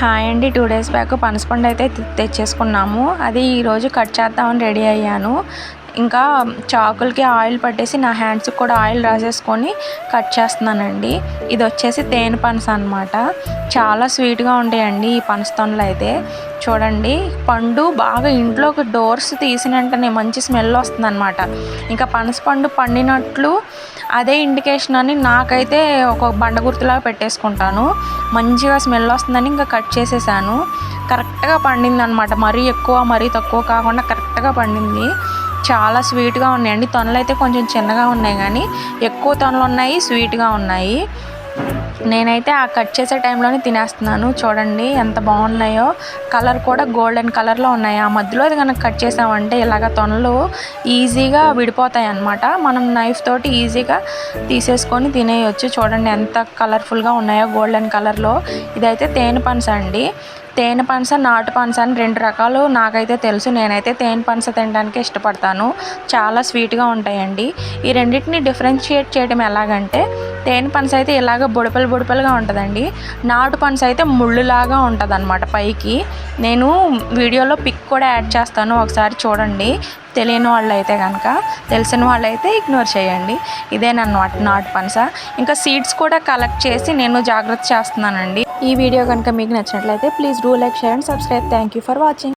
Hi అండి. Two days back పనసపండు అయితే తెచ్చేసుకున్నాము. అది ఈరోజు కట్ చేద్దామని రెడీ అయ్యాను. ఇంకా చాకులకి ఆయిల్ పట్టేసి నా హ్యాండ్స్కి కూడా ఆయిల్ రాసేసుకొని కట్ చేస్తున్నానండి. ఇది వచ్చేసి తేనె పనస అనమాట చాలా స్వీట్గా ఉంటాయండి ఈ పనస అయితే. చూడండి పండు బాగా ఇంట్లోకి డోర్స్ తీసిన వెంటనే మంచి స్మెల్ వస్తుంది అనమాట ఇంకా పనస పండు పండినట్లు అదే ఇండికేషన్ అని నాకైతే ఒక బండ గుర్తులాగా పెట్టేసుకుంటాను. మంచిగా స్మెల్ వస్తుందని ఇంకా కట్ చేసేసాను. కరెక్ట్గా పండింది అనమాట మరీ ఎక్కువ మరీ తక్కువ కాకుండా కరెక్ట్గా పండింది. చాలా స్వీట్గా ఉన్నాయండి. తొనలు అయితే కొంచెం చిన్నగా ఉన్నాయి కానీ ఎక్కువ తొనలు ఉన్నాయి స్వీట్గా ఉన్నాయి. నేనైతే ఆ కట్ చేసే టైంలోనే తినేస్తున్నాను. చూడండి ఎంత బాగున్నాయో. కలర్ కూడా గోల్డెన్ కలర్లో ఉన్నాయి. ఆ మధ్యలో అది కనుక కట్ చేసామంటే ఇలాగ తొనలు ఈజీగా విడిపోతాయి అన్నమాట మనం నైఫ్ తోటి ఈజీగా తీసేసుకొని తినేయొచ్చు. చూడండి ఎంత కలర్ఫుల్గా ఉన్నాయో గోల్డెన్ కలర్లో. ఇదైతే తేనె పనస అండి తేనె పనస నాటు పనస అని రెండు రకాలు నాకైతే తెలుసు. నేనైతే తేనె పనస తినడానికి ఇష్టపడతాను. చాలా స్వీట్గా ఉంటాయండి. ఈ రెండింటిని డిఫరెన్షియేట్ చేయడం ఎలాగంటే తేనె పనస అయితే ఇలాగ బుడపలు బుడపలుగా ఉంటుందండి. నాటు పనస అయితే ముళ్ళులాగా ఉంటుంది అనమాట పైకి. నేను వీడియోలో పిక్ కూడా యాడ్ చేస్తాను. ఒకసారి చూడండి. తెలియని వాళ్ళైతే కనుక తెలిసిన వాళ్ళైతే ఇగ్నోర్ చేయండి. ఇదేనమాట నాటు పనస. ఇంకా సీడ్స్ కూడా కలెక్ట్ చేసి నేను జాగ్రత్త చేస్తున్నానండి. ఈ వీడియో కనుక మీకు నచ్చినట్లయితే please do like share and subscribe thank you for watching